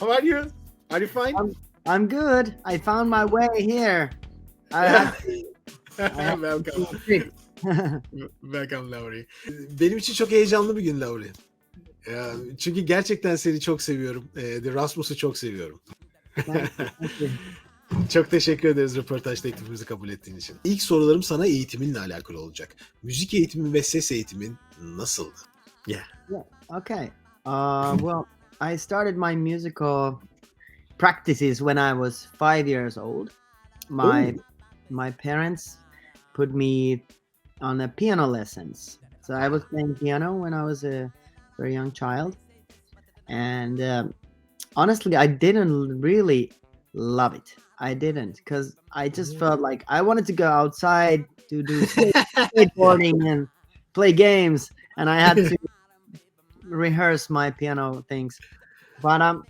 How are you? Are you fine? I'm good. I found my way here. I Welcome. Welcome Lauri. Benim için çok heyecanlı bir gün Lauri. Ya, çünkü gerçekten seni çok seviyorum. The Rasmus'u çok seviyorum. Çok teşekkür ederiz röportaj teklifimizi kabul ettiğin için. İlk sorularım sana eğitiminle alakalı olacak. Müzik eğitimi ve ses eğitimin nasıldı? okay. Uh, well, I started my musical practices when I was five years old. My my parents put me on a piano lessons. So I was playing piano when I was a very young child, and um, honestly, I didn't really love it. I didn't because I just felt like I wanted to go outside to do skateboarding and play games, and I had to rehearse my piano things. But um,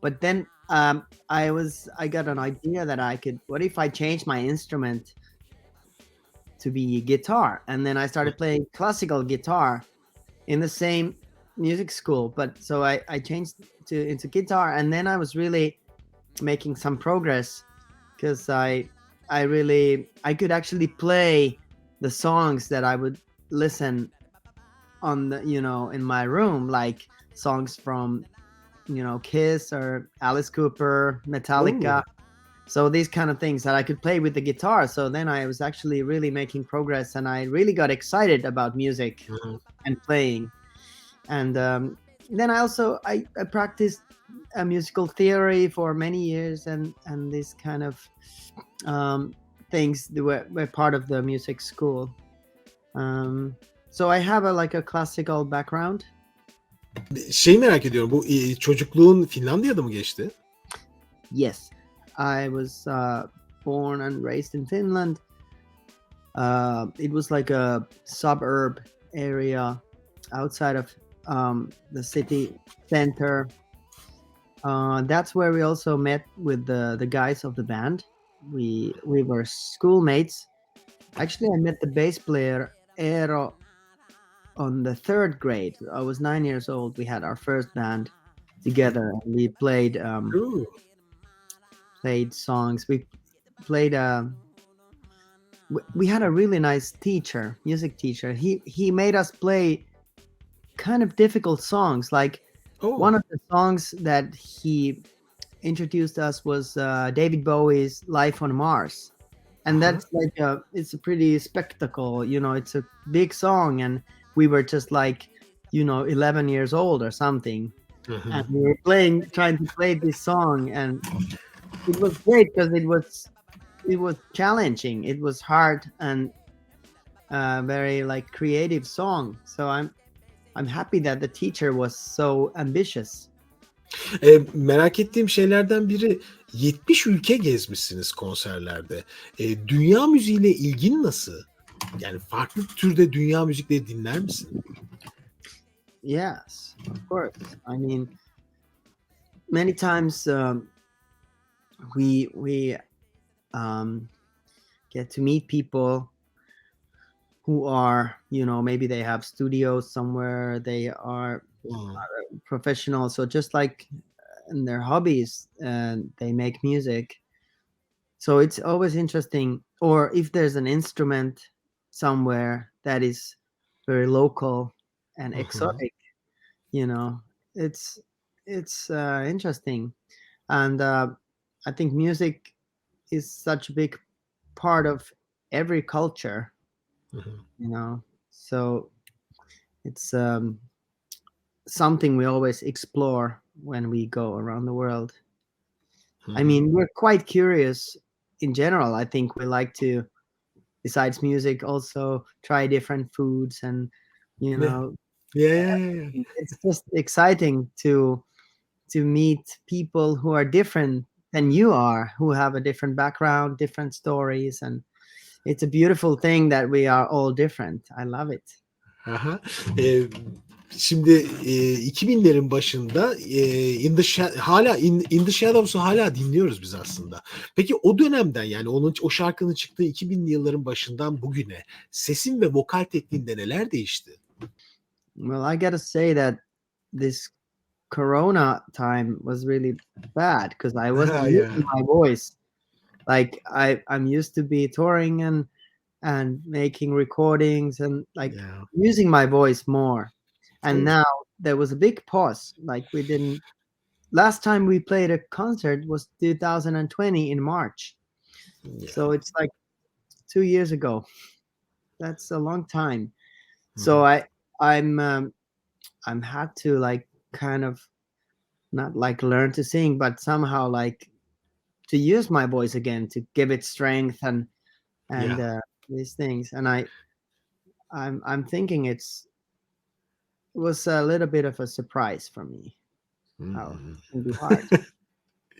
but then um, I was I got an idea that I could. What if I change my instrument to be guitar, and then I started playing classical guitar in the same music school. But so I I changed to into guitar, and then I was really making some progress because I I really I could actually play the songs that I would listen on the you know in my room like songs from you know Kiss or Alice Cooper, Metallica. So these kind of things that I could play with the guitar. So then I was actually really making progress and I really got excited about music and playing. And um, then I also I, I practiced a musical theory for many years and and this kind of um, things that were, were part of the music school. Um, so I have a like a classical background. Şey merak ediyorum. Bu e, çocukluğun Finlandiya'da mı geçti? Yes, I was uh, born and raised in Finland. Uh, it was like a suburb area outside of um, the city center. Uh, that's where we also met with the the guys of the band. We we were schoolmates. Actually, I met the bass player Eero on the third grade. I was nine years old. We had our first band together. We played um, Ooh. played songs. We played. Uh, we had a really nice teacher, music teacher. He he made us play kind of difficult songs. Like Oh. one of the songs that he introduced us was uh, David Bowie's "Life on Mars," and Uh-huh. that's like a it's a pretty spectacle. You know, it's a big song, and we were just like, you know, eleven years old or something hı. and we were playing trying to play this song and it was great because it was it was challenging it was hard and uh, very like creative song so i'm i'm happy that the teacher was so ambitious E, merak ettiğim şeylerden biri 70 ülke gezmişsiniz konserlerde. E, dünya müziğiyle ilgin nasıl? Yani farklı türde dünya müzikleri dinler misin? yes of course i mean many times um, we we um, get to meet people who are you know maybe they have studios somewhere they are Hmm. professional so just like in their hobbies and they make music so it's always interesting or if there's an instrument somewhere that is very local and Mhm. exotic you know? It's it's uh, interesting and uh, i think music is such a big part of every culture hı. you know? So it's um something we always explore when we go around the world. Hı i mean we're quite curious in general. I think we like to besides music also try different foods and you know uh, Yeah, yeah, yeah, yeah. it's just exciting to to meet people who are different than you are who have a different background different stories and it's a beautiful thing that we are all different. I love it Aha. E, şimdi e, 2000'lerin başında e, in the hala in, in the Shadows'u hala dinliyoruz biz aslında. Peki o dönemden yani onun o şarkının çıktığı 2000'li yılların başından bugüne sesin ve vokal tekniğinde neler değişti? Well, I gotta say that this Corona time was really bad because I wasn't using yeah. my voice. Like I, I'm used to be touring and and making recordings and like Yeah. using my voice more. And now there was a big pause. Like we didn't. Last time we played a concert was 2020 in March. Yeah. So it's like two years ago. That's a long time. So Mhm. I I'm um, I'm had to like kind of not like learn to sing, but somehow like to use my voice again to give it strength and and uh, these things. And I I'm I'm thinking it's it was a little bit of a surprise for me. Hard.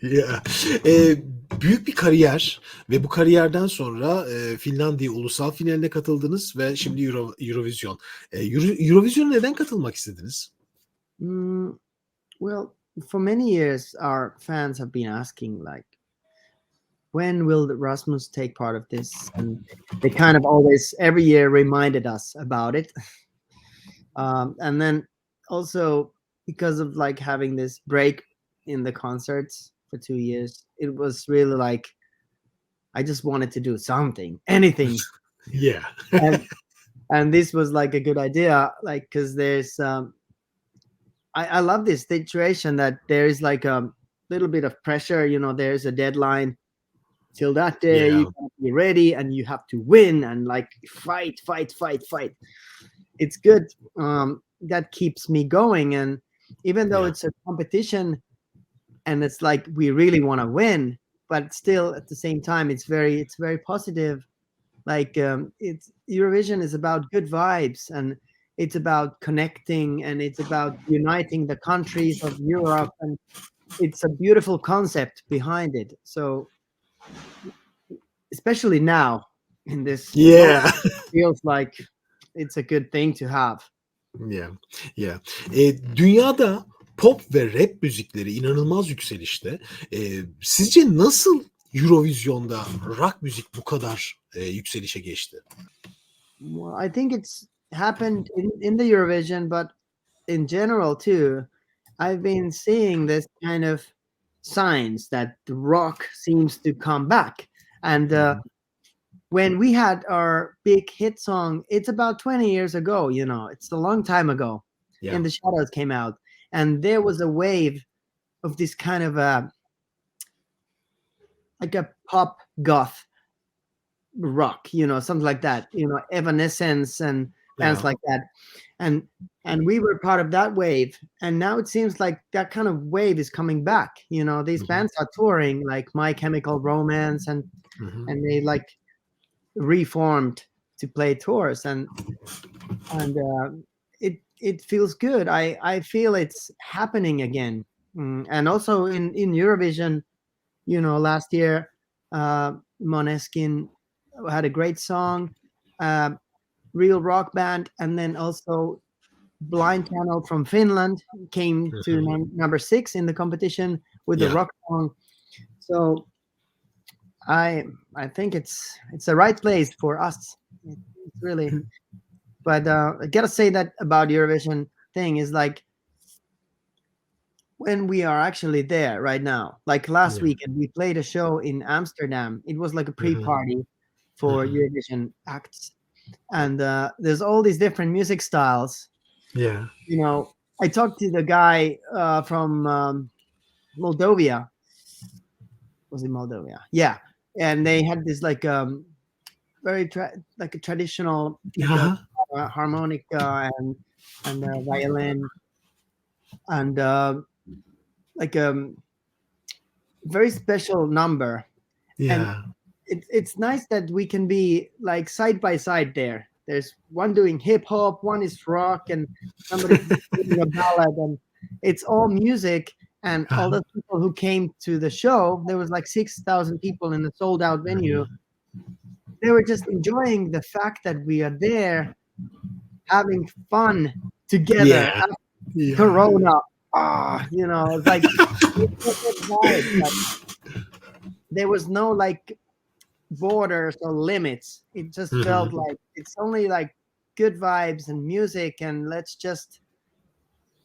Ya, eee, büyük bir kariyer ve bu kariyerden sonra, eee, Finlandiya ulusal finaline katıldınız ve şimdi Euro Eurovision. Eee, Euro Eurovision'a neden katılmak istediniz? Mm, well, for many years, our fans have been asking, like, when will Rasmus take part of this? And they kind of always, every year, reminded us about it. um, and then also because of like having this break in the concerts for two years, it was really like I just wanted to do something, anything Yeah. and, and this was like a good idea like because there's um I, I love this situation that there is like a little bit of pressure you know there's a deadline till that day Yeah. you have to be ready and you have to win and like fight fight fight fight it's good um that keeps me going and even though Yeah. it's a competition and it's like we really want to win but still at the same time it's very it's very positive like um, it's eurovision is about good vibes and it's about connecting and it's about uniting the countries of europe and it's a beautiful concept behind it so especially now in this Yeah. feels like it's a good thing to have Yeah. Yeah. Eee, dünyada pop ve rap müzikleri inanılmaz yükselişte. Eee, sizce nasıl Eurovision'da rock müzik bu kadar, eee, yükselişe geçti? well i think it's happened in, in the eurovision but in general too i've been seeing this kind of signs that the rock seems to come back. And uh, when we had our big hit song it's about 20 years ago you know it's a long time ago Yeah. and the shadows came out. And there was a wave of this kind of a like a pop goth rock you know something like that you know evanescence and bands Yeah. like that and and we were part of that wave and now it seems like that kind of wave is coming back you know these Mhm. bands are touring like my chemical romance and hı. and they like reformed to play tours and and uh, it it feels good i i feel it's happening again Mm, and also in in eurovision you know last year uh moneskin had a great song uh, real rock band and then also blind channel from finland came to Mhm. num- number six in the competition with Yeah. the rock song so i i think it's it's the right place for us it's really but uh i gotta say that about eurovision thing is like when we are actually there right now like last Yeah. weekend we played a show in amsterdam it was like a pre-party for Mhm. eurovision acts and uh there's all these different music styles Yeah. you know i talked to the guy uh from um moldova was it moldova yeah and they had this like um very tra- like a traditional Aha. uh, harmonica and and uh, violin and uh, like a um, very special number. Yeah. It's it's nice that we can be like side by side there. There's one doing hip hop, one is rock, and somebody doing a ballad, and it's all music. And all the people who came to the show, there was like six thousand people in the sold out venue. They were just enjoying the fact that we are there, having fun together. Yeah. Yeah. Corona, ah, you know, it's like it's such a like, there was no like borders or limits. It just felt like it's only like good vibes and music, and let's just,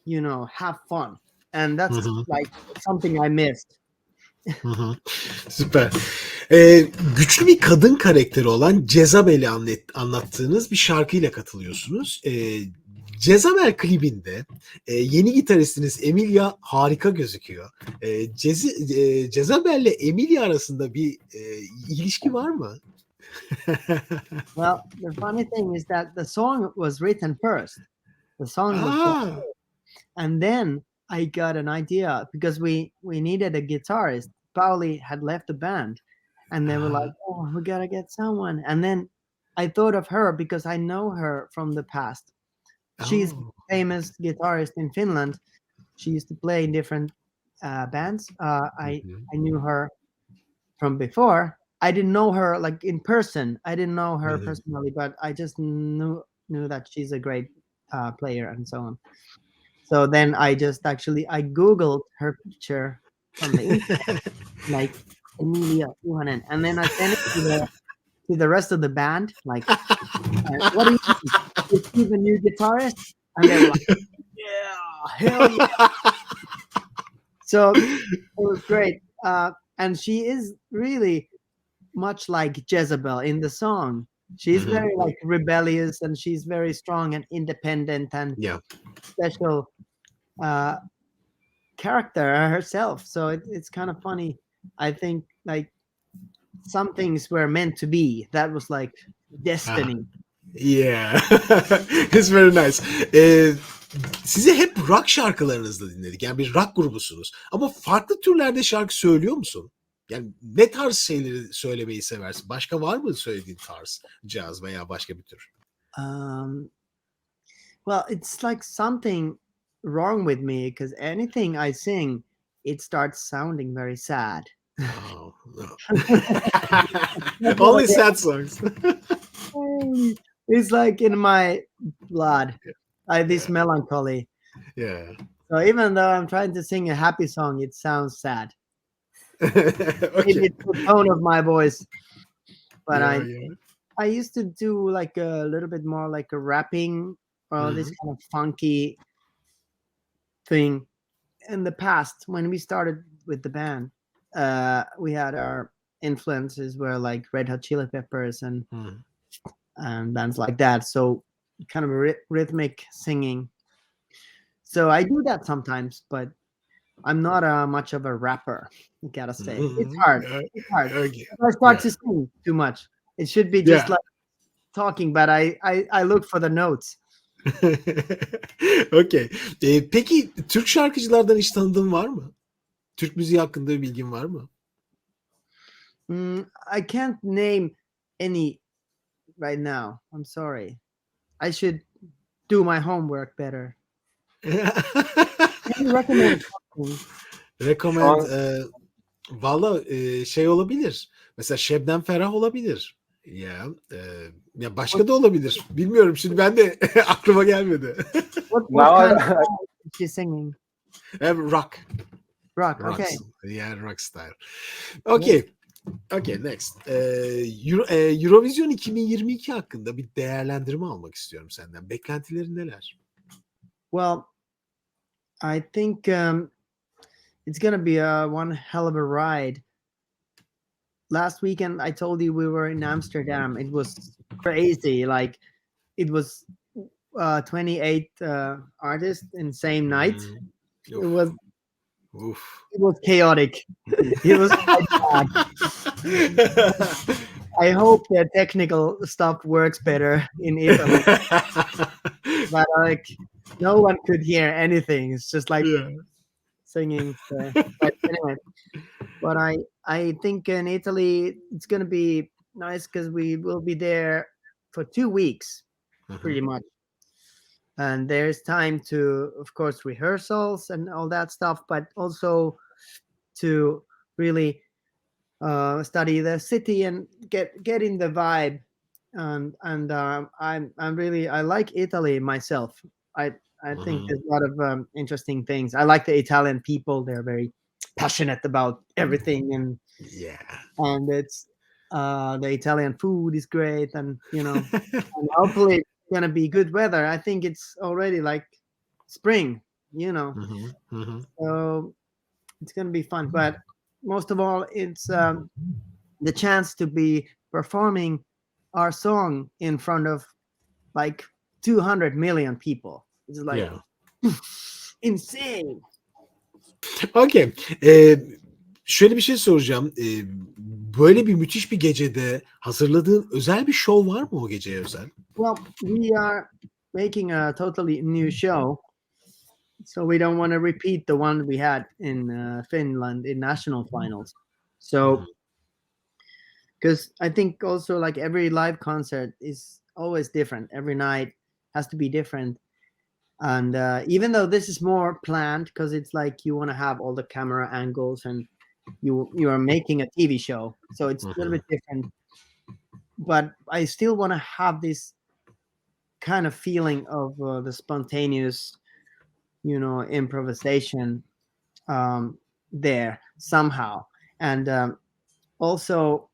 you know, have fun. and that's Mhm. like something I missed. Hı. Süper. Ee, güçlü bir kadın karakteri olan Jezabel'i anlat, anlattığınız bir şarkıyla katılıyorsunuz. Ee, Jezabel klibinde e, yeni gitaristiniz Emilia harika gözüküyor. Ee, Cezi, e, Jezabel ile Emilia arasında bir e, ilişki var mı? Well, the funny thing is that the song was written first. The song was Aa, and then I got an idea because we we needed a guitarist. Pauli had left the band, and they were like, "Oh, we gotta get someone." And then I thought of her because I know her from the past. She's oo. famous guitarist in Finland. She used to play in different uh, bands. Uh, I hı. I knew her from before. I didn't know her like in person. I didn't know her Mhm. personally, but I just knew knew that she's a great uh, player and so on. So then I just actually I googled her picture from the internet, like Emilia Juhanen, and then I sent it to the to the rest of the band. Like, uh, what do you think? Is she the new guitarist? And they were like, Yeah, hell yeah! So it was great. Uh, and she is really much like Jezebel in the song. She's Mhm. very like rebellious and she's very strong and independent and Yeah. special uh, character herself. So it, it's kind of funny. I think like some things were meant to be. That was like destiny. Yeah. It's very nice. Ee, sizi hep rock şarkılarınızda dinledik. Yani bir rock grubusunuz. Ama farklı türlerde şarkı söylüyor musun? Yani ne tarz şeyleri söylemeyi seversin? Başka var mı söylediğin tarz? Caz veya başka bir tür? Um, well, it's like something wrong with me because anything I sing, it starts sounding very sad. Oh, no. Only sad songs. it's like in my blood, like this Yeah. melancholy. yeah. So even though I'm trying to sing a happy song, it sounds sad. Maybe okay. it's the tone of my voice. But Yeah, I yeah. I used to do like a little bit more like a rapping or this Mm-hmm. kind of funky thing in the past when we started with the band. Uh, we had our influences were like Red Hot Chili Peppers and Hı. and bands like that. So kind of ry- rhythmic singing. So I do that sometimes, but I'm not uh, much of a rapper. I gotta say, it's Mhm. hard. It's hard. okay. I start Yeah. to sing too much, it should be just Yeah. like talking, but I, I I look for the notes. okay. Ee, peki Türk şarkıcılardan hiç tanıdığın var mı? Türk müziği hakkında bir bilgin var mı? Mm, I can't name any right now. I'm sorry. I should do my homework better. Can you recommend something? Recommend. E, Valla e, şey olabilir. Mesela Şebnem Ferah olabilir. Ya, e, ya başka da olabilir. Bilmiyorum şimdi ben de aklıma gelmedi. What, what kind of song is she singing? E, rock. Rock. Rock. Okay. Yeah, rock style. Okay. Okay, next. E, Euro, e, Eurovision 2022 hakkında bir değerlendirme almak istiyorum senden. Beklentilerin neler? Well, I think um, it's gonna be a one hell of a ride. Last weekend, I told you we were in Amsterdam. It was crazy. Like, it was uh, 28 uh, artists in same night. Hmm. It was Uf. it was chaotic. It was. I hope the technical stuff works better in Italy. but like, no one could hear anything. It's just like Yeah. singing. so- but anyway, but I I think in Italy it's gonna be nice because we will be there for two weeks pretty mm-hmm. much, and there's time to, of course, rehearsals and all that stuff, but also to really uh, study the city and get get in the vibe. And and um, I'm I'm really I like Italy myself. I I think Mhm. there's a lot of um, interesting things. I like the Italian people. They're very passionate about everything, and Yeah. and it's uh, the Italian food is great, and you know, and hopefully gonna be good weather. I think it's already like spring you know. Hı hı. So it's going to be fun. Mm-hmm. But most of all, it's um, the chance to be performing our song in front of like 200 million people. It's like Yeah. insane. Okay. Ee, şöyle bir şey soracağım. Ee, böyle bir müthiş bir gecede hazırladığın özel bir şov var mı o geceye özel? Well, we are making a totally new show. So we don't want to repeat the one we had in uh, Finland in national finals. So, because I think also like every live concert is always different. Every night has to be different. And uh, even though this is more planned, because it's like you want to have all the camera angles and you you are making a TV show, so it's a little Mhm. bit different. But I still want to have this kind of feeling of uh, the spontaneous, you know, improvisation um, there somehow. And um, also,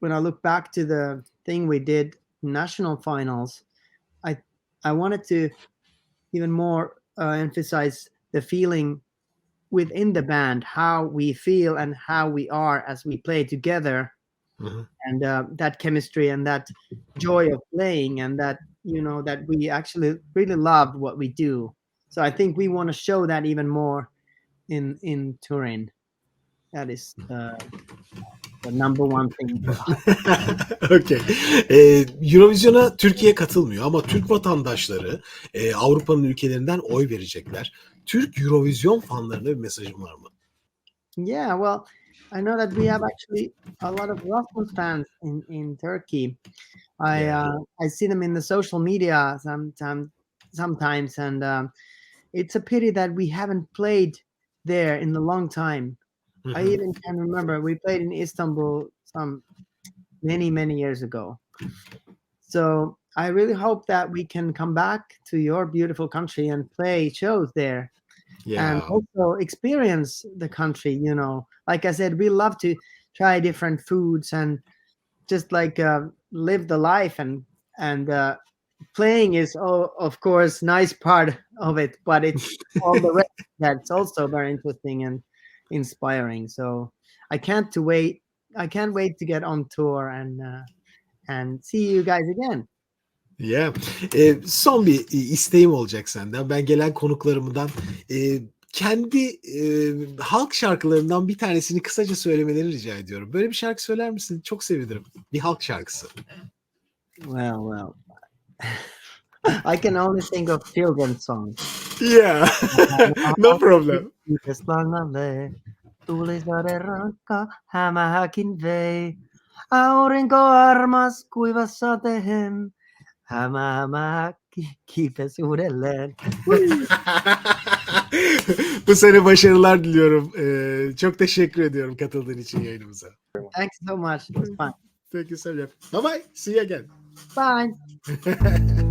when I look back to the thing we did national finals, I I wanted to even more uh, emphasize the feeling within the band, how we feel and how we are as we play together hı. and uh, that chemistry and that joy of playing and that you know that we actually really love what we do so i think we want to show that even more in in turin that is uh, the number one thing okay. Ee, Eurovision'a Türkiye katılmıyor ama Türk vatandaşları e, Avrupa'nın ülkelerinden oy verecekler. Türk Eurovision fanlarına bir var mı? yeah well i know that we have actually a lot of Rasmus fans in in turkey i Yeah. uh, i see them in the social media sometimes sometimes and um, it's a pity that we haven't played there in a long time Hı I even can remember we played in Istanbul some many many years ago. So I really hope that we can come back to your beautiful country and play shows there and also experience the country. You know, like I said, we love to try different foods and just like uh, live the life and and uh, playing is oh, of course nice part of it, but it's all the rest that's also very interesting and inspiring. So I can't to wait. I can't wait to get on tour and uh, and see you guys again. Ya. Ee, son bir e, isteğim olacak senden. Ben gelen konuklarımdan e, kendi e, halk şarkılarından bir tanesini kısaca söylemeleri rica ediyorum. Böyle bir şarkı söyler misin? Çok sevinirim. Bir halk şarkısı. Well, well. I can only think of children's songs. Yeah. no problem. Aurinko armas kuivas sateen, hämähämähäkki kiipesi uudelleen. Bu sene başarılar diliyorum. Ee, çok teşekkür ediyorum katıldığın için yayınımıza. Thanks so much. It's fun. Thank you so much. Bye bye. See you again. Bye.